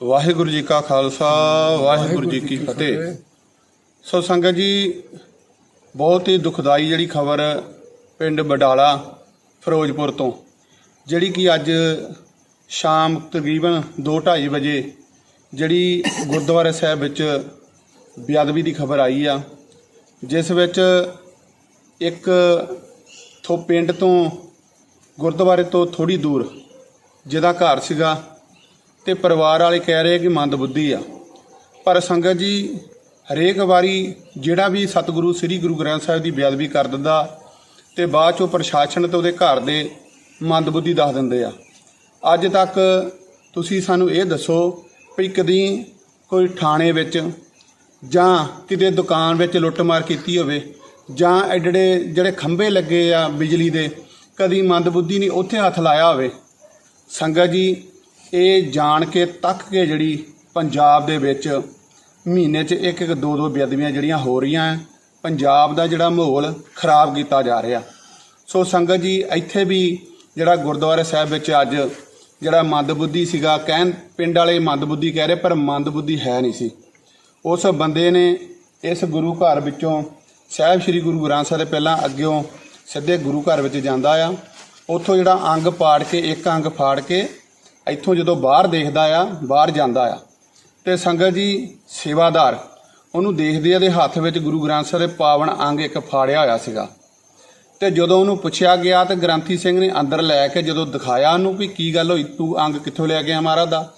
ਵਾਹਿਗੁਰੂ ਜੀ ਕਾ ਖਾਲਸਾ, ਵਾਹਿਗੁਰੂ ਜੀ ਕੀ ਫਤਿਹ। ਸੋ ਸੰਗਤ ਜੀ, ਬਹੁਤ ਹੀ ਦੁਖਦਾਈ ਜਿਹੜੀ ਖਬਰ ਪਿੰਡ ਬਡਾਲਾ, ਫਿਰੋਜ਼ਪੁਰ ਤੋਂ, ਜਿਹੜੀ ਕਿ ਅੱਜ ਸ਼ਾਮ ਤਕਰੀਬਨ 2:30 ਵਜੇ ਜਿਹੜੀ ਗੁਰਦੁਆਰਾ ਸਾਹਿਬ ਵਿੱਚ ਬੇਅਦਬੀ ਦੀ ਖਬਰ ਆਈ ਆ, ਜਿਸ ਵਿੱਚ ਇੱਕ ਥੋ ਪਿੰਡ ਤੋਂ ਗੁਰਦੁਆਰੇ ਤੋਂ ਥੋੜੀ ਦੂਰ ਜਿਹਦਾ ਘਰ ਸੀਗਾ ਤੇ ਪਰਿਵਾਰ ਵਾਲੇ ਕਹਿ ਰਹੇ ਕਿ ਮੰਦਬੁੱਧੀ ਆ। ਪਰ ਸੰਗਤ ਜੀ, ਹਰੇਕ ਵਾਰੀ ਜਿਹੜਾ ਵੀ ਸਤਿਗੁਰੂ, ਸ੍ਰੀ ਗੁਰੂ ਗ੍ਰੰਥ ਸਾਹਿਬ ਦੀ ਬੇਅਦਬੀ ਕਰ ਦਿੰਦਾ ਤੇ ਬਾਅਦ ਚੋਂ ਪ੍ਰਸ਼ਾਸਨ ਤੇ ਉਹਦੇ ਘਰ ਦੇ ਮੰਦਬੁੱਧੀ ਦੱਸ ਦਿੰਦੇ ਆ। ਅੱਜ ਤੱਕ ਤੁਸੀਂ ਸਾਨੂੰ ਇਹ ਦੱਸੋ ਵੀ ਕਦੀ ਕੋਈ ਥਾਣੇ ਵਿੱਚ ਜਾਂ ਕਿਤੇ ਦੁਕਾਨ ਵਿੱਚ ਲੁੱਟਮਾਰ ਕੀਤੀ ਹੋਵੇ ਜਾਂ ਐਡੇ ਜਿਹੜੇ ਖੰਭੇ ਲੱਗੇ ਆ ਬਿਜਲੀ ਦੇ, ਕਦੀ ਮੰਦਬੁੱਧੀ ਨਹੀਂ ਉੱਥੇ ਹੱਥ ਲਾਇਆ ਹੋਵੇ। ਸੰਗਤ ਜੀ ਇਹ ਜਾਣ ਕੇ ਤੱਕ ਕੇ ਜਿਹੜੀ ਪੰਜਾਬ ਦੇ ਵਿੱਚ ਮਹੀਨੇ 'ਚ ਇੱਕ ਇੱਕ ਦੋ ਦੋ ਬੇਅਦਬੀਆਂ ਜਿਹੜੀਆਂ ਹੋ ਰਹੀਆਂ ਹੈ ਪੰਜਾਬ ਦਾ ਜਿਹੜਾ ਮਾਹੌਲ ਖਰਾਬ ਕੀਤਾ ਜਾ ਰਿਹਾ। ਸੋ ਸੰਗਤ ਜੀ, ਇੱਥੇ ਵੀ ਜਿਹੜਾ ਗੁਰਦੁਆਰਾ ਸਾਹਿਬ ਵਿੱਚ ਅੱਜ ਜਿਹੜਾ ਮੰਦਬੁੱਧੀ ਸੀਗਾ, ਕਹਿਣ ਪਿੰਡ ਵਾਲੇ ਮੰਦਬੁੱਧੀ ਕਹਿ ਰਹੇ, ਪਰ ਮੰਦਬੁੱਧੀ ਹੈ ਨਹੀਂ ਸੀ। ਉਸ ਬੰਦੇ ਨੇ ਇਸ ਗੁਰੂ ਘਰ ਵਿੱਚੋਂ ਸਾਹਿਬ ਸ੍ਰੀ ਗੁਰੂ ਗ੍ਰੰਥ ਸਾਹਿਬ ਦੇ ਪਹਿਲਾਂ ਅੱਗਿਓਂ ਸਿੱਧੇ ਗੁਰੂ ਘਰ ਵਿੱਚ ਜਾਂਦਾ ਆ। ਉੱਥੋਂ ਜਿਹੜਾ ਅੰਗ ਪਾੜ ਕੇ, ਇੱਕ ਅੰਗ ਫਾੜ ਕੇ ਇੱਥੋਂ ਜਦੋਂ ਬਾਹਰ ਦੇਖਦਾ ਆ, ਬਾਹਰ ਜਾਂਦਾ ਆ, ਤੇ ਸੰਗਤ ਜੀ ਸੇਵਾਦਾਰ, ਉਹਨੂੰ ਦੇਖਦੇ ਆ ਦੇ ਹੱਥ ਵਿੱਚ ਗੁਰੂ ਗ੍ਰੰਥ ਸਾਹਿਬ ਦੇ ਪਾਵਨ ਅੰਗ ਇੱਕ ਫਾੜਿਆ ਹੋਇਆ ਸੀਗਾ। ਤੇ ਜਦੋਂ ਉਹਨੂੰ ਪੁੱਛਿਆ ਗਿਆ ਤੇ ਗ੍ਰੰਥੀ ਸਿੰਘ ਨੇ ਅੰਦਰ ਲੈ ਕੇ ਜਦੋਂ ਦਿਖਾਇਆ ਉਹਨੂੰ ਵੀ ਕੀ ਗੱਲ ਹੋਈ, ਤੂੰ ਅੰਗ ਕਿੱਥੋਂ ਲੈ ਗਿਆ ਮਹਾਰਾਜ ਦਾ?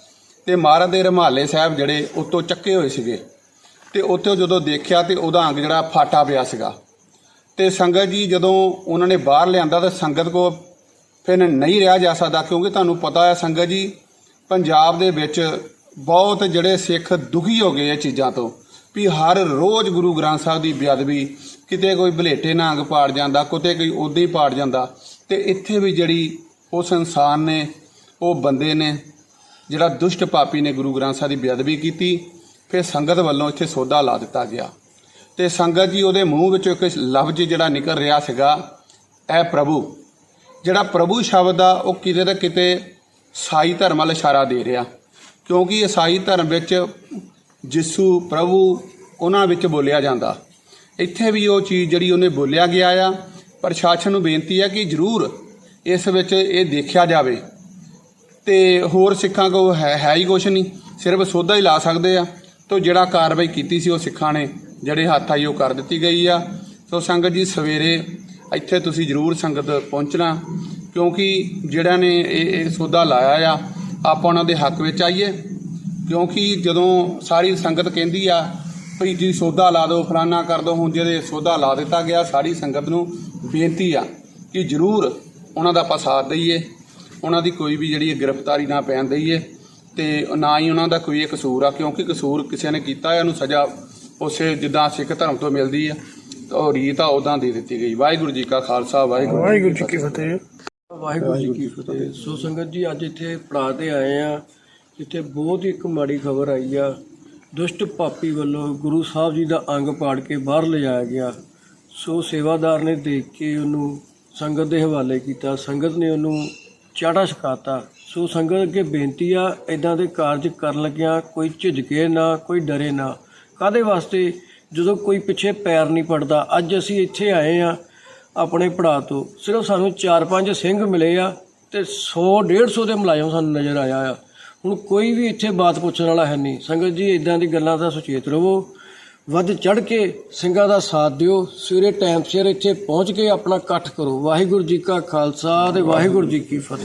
ਤੇ ਮਹਾਰਾਜ ਦੇ ਰਮਾਲੇ ਸਾਹਿਬ ਜਿਹੜੇ ਉੱਤੋਂ ਚੱਕੇ ਹੋਏ ਸੀਗੇ। ਤੇ ਉੱਥੇ ਜਦੋਂ ਦੇਖਿਆ ਤੇ ਉਹਦਾ ਅੰਗ ਜਿਹੜਾ ਫਾਟਾ ਪਿਆ ਸੀਗਾ। ਤੇ ਸੰਗਤ ਜੀ ਜਦੋਂ ਉਹਨਾਂ ਨੇ ਬਾਹਰ ਲਿਆਂਦਾ ਤਾਂ ਸੰਗਤ ਕੋ ਫਿਰ ਨਹੀਂ ਰਿਹਾ ਜਾ ਸਕਦਾ ਕਿਉਂਕਿ ਤੁਹਾਨੂੰ ਪਤਾ ਹੈ ਸੰਗਤ ਜੀ, ਪੰਜਾਬ ਦੇ ਵਿੱਚ ਬਹੁਤ ਜਿਹੜੇ ਸਿੱਖ ਦੁਖੀ ਹੋ ਗਏ ਇਹ ਚੀਜ਼ਾਂ ਤੋਂ। ਵੀ ਹਰ ਰੋਜ਼ ਗੁਰੂ ਗ੍ਰੰਥ ਸਾਹਿਬ ਦੀ ਬੇਅਦਬੀ, ਕਿਤੇ ਕੋਈ ਭਲੇਟੇ ਨਾਲ ਅੰਗ ਪਾੜ ਜਾਂਦਾ, ਕਿਤੇ ਕੋਈ ਉਦਾਂ ਹੀ ਪਾੜ ਜਾਂਦਾ, ਤੇ ਇੱਥੇ ਵੀ ਜਿਹੜੀ ਉਸ ਇਨਸਾਨ ਨੇ, ਉਹ ਬੰਦੇ ਨੇ, ਜਿਹੜਾ ਦੁਸ਼ਟ ਪਾਪੀ ਨੇ ਗੁਰੂ ਗ੍ਰੰਥ ਸਾਹਿਬ ਦੀ ਬੇਅਦਬੀ ਕੀਤੀ, ਫਿਰ ਸੰਗਤ ਵੱਲੋਂ ਇੱਥੇ ਸੋਧਾ ਲਾ ਦਿੱਤਾ ਗਿਆ। ਤੇ ਸੰਗਤ ਜੀ ਉਹਦੇ ਮੂੰਹ ਵਿੱਚੋਂ ਇੱਕ ਲਫ਼ਜ਼ ਜਿਹੜਾ ਨਿਕਲ ਰਿਹਾ ਸੀਗਾ, ਐ ਪ੍ਰਭੂ। ਜਿਹੜਾ ਪ੍ਰਭੂ ਸ਼ਬਦ ਆ, ਉਹ ਕਿਤੇ ਨਾ ਕਿਤੇ ਸਾਈ ਧਰਮ ਵੱਲ ਇਸ਼ਾਰਾ ਦੇ ਰਿਹਾ। ਕਿਉਂਕਿ ਈਸਾਈ ਧਰਮ ਵਿੱਚ ਜਿਸੂ, ਪ੍ਰਭੂ, ਉਹਨਾਂ ਵਿੱਚ ਬੋਲਿਆ ਜਾਂਦਾ। ਇੱਥੇ ਵੀ ਉਹ ਚੀਜ਼ ਜਿਹੜੀ ਉਹਨੇ ਬੋਲਿਆ ਗਿਆ ਆ, ਪ੍ਰਸ਼ਾਸਨ ਨੂੰ ਬੇਨਤੀ ਹੈ ਕਿ ਜ਼ਰੂਰ ਇਸ ਵਿੱਚ ਇਹ ਦੇਖਿਆ ਜਾਵੇ। ਤੇ ਹੋਰ ਸਿੱਖਾਂ ਕੋ ਹੈ ਹੈ ਹੀ ਕੁਛ ਨਹੀਂ। ਸਿਰਫ ਸੋਧਾ ਹੀ ਲਾ ਸਕਦੇ ਆ। ਤੋਂ ਜਿਹੜਾ ਕਾਰਵਾਈ ਕੀਤੀ ਸੀ ਉਹ ਸਿੱਖਾਂ ਨੇ, ਜਿਹੜੇ ਹੱਥ ਆਈ ਉਹ ਕਰ ਦਿੱਤੀ ਗਈ ਆ। ਸੋ ਸੰਗਤ ਜੀ, ਸਵੇਰੇ ਇੱਥੇ ਤੁਸੀਂ ਜ਼ਰੂਰ ਸੰਗਤ ਪਹੁੰਚਣਾ, ਕਿਉਂਕਿ ਜਿਹੜਾ ਨੇ ਇਹ ਇਹ ਸੋਧਾ ਲਾਇਆ ਆ, ਆਪਾਂ ਉਹਨਾਂ ਦੇ ਹੱਕ ਵਿੱਚ ਆਈਏ। ਕਿਉਂਕਿ ਜਦੋਂ ਸਾਰੀ ਸੰਗਤ ਕਹਿੰਦੀ ਆ ਵੀ ਜੀ ਸੌਦਾ ਲਾ ਦਿਓ, ਫਲਾਨਾ ਕਰ ਦਿਓ, ਹੁਣ ਜਿਹਦੇ ਸੌਦਾ ਲਾ ਦਿੱਤਾ ਗਿਆ, ਸਾਰੀ ਸੰਗਤ ਨੂੰ ਬੇਨਤੀ ਆ ਕਿ ਜ਼ਰੂਰ ਉਹਨਾਂ ਦਾ ਆਪਾਂ ਸਾਥ ਦਈਏ। ਉਹਨਾਂ ਦੀ ਕੋਈ ਵੀ ਜਿਹੜੀ ਗ੍ਰਿਫਤਾਰੀ ਨਾ ਪੈਣ ਦਈਏ, ਤੇ ਨਾ ਹੀ ਉਹਨਾਂ ਦਾ ਕੋਈ ਇਹ ਕਸੂਰ ਆ, ਕਿਉਂਕਿ ਕਸੂਰ ਕਿਸੇ ਨੇ ਕੀਤਾ ਹੈ ਉਹਨੂੰ ਸਜ਼ਾ ਉਸੇ ਜਿੱਦਾਂ ਸਿੱਖ ਧਰਮ ਤੋਂ ਮਿਲਦੀ ਆ। ਉਹ ਰੀਤ ਆ ਉਦਾਂ ਦੇ ਦਿੱਤੀ ਗਈ। ਵਾਹਿਗੁਰੂ ਜੀ ਕਾ ਖਾਲਸਾ ਵਾਹਿਗੁਰੂ ਵਾਹਿਗੁਰੂ ਜੀ ਕੀ ਫਤਿਹ। ਵਾਹਿਗੁਰੂ ਜੀ ਕੀ ਫਤਿਹ। ਸੋ ਸੰਗਤ ਜੀ ਅੱਜ ਇੱਥੇ ਪੜਾ ਤੇ ਆਏ ਆ। ਜਿੱਥੇ ਬਹੁਤ ਹੀ ਇੱਕ ਮਾੜੀ ਖਬਰ ਆਈ ਆ। ਦੁਸ਼ਟ ਪਾਪੀ ਵੱਲੋਂ ਗੁਰੂ ਸਾਹਿਬ ਜੀ ਦਾ ਅੰਗ ਪਾੜ ਕੇ ਬਾਹਰ ਲਿਜਾਇਆ ਗਿਆ। ਸੋ ਸੇਵਾਦਾਰ ਨੇ ਦੇਖ ਕੇ ਉਹਨੂੰ ਸੰਗਤ ਦੇ ਹਵਾਲੇ ਕੀਤਾ। ਸੰਗਤ ਨੇ ਉਹਨੂੰ ਚਾੜਾ ਛਕਾਤਾ। ਸੋ ਸੰਗਤ ਅੱਗੇ ਬੇਨਤੀ ਆ ਇਦਾਂ ਦੇ ਕਾਰਜ ਕਰਨ ਲੱਗਿਆਂ ਕੋਈ ਝਿਜਕੇ ਨਾ ਕੋਈ ਡਰੇ ਨਾ। ਕਾਦੇ ਵਾਸਤੇ? ਜਦੋਂ ਕੋਈ ਪਿੱਛੇ ਪੈਰ ਨਹੀਂ ਪੜਦਾ, ਅੱਜ ਅਸੀਂ ਇੱਥੇ ਆਏ ਆ ਆਪਣੇ ਪੜਾ ਤੋਂ। ਸਿਰਫ ਸਾਨੂੰ 4-5 ਸਿੰਘ ਮਿਲੇ ਆ ਤੇ 100 150 ਦੇ ਮੁਲਾਜ਼ਮ ਸਾਨੂੰ ਨਜ਼ਰ ਆਇਆ ਆ। ਹੁਣ ਕੋਈ ਵੀ ਇੱਥੇ ਬਾਤ ਪੁੱਛਣ ਵਾਲਾ ਹੈ ਨਹੀਂ। ਸੰਗਤ ਜੀ ਇਦਾਂ ਦੀ ਗੱਲਾਂ ਦਾ ਸੁਚੇਤ ਰਹੋ। ਵੱਧ ਚੜ ਕੇ ਸਿੰਘਾਂ ਦਾ ਸਾਥ ਦਿਓ। ਸਵੇਰੇ ਟਾਈਮ ਸਿਰ ਇੱਥੇ ਪਹੁੰਚ ਕੇ ਆਪਣਾ ਇਕੱਠ ਕਰੋ। ਵਾਹਿਗੁਰੂ ਜੀ ਕਾ ਖਾਲਸਾ ਤੇ ਵਾਹਿਗੁਰੂ ਜੀ ਕੀ ਫਤਿਹ।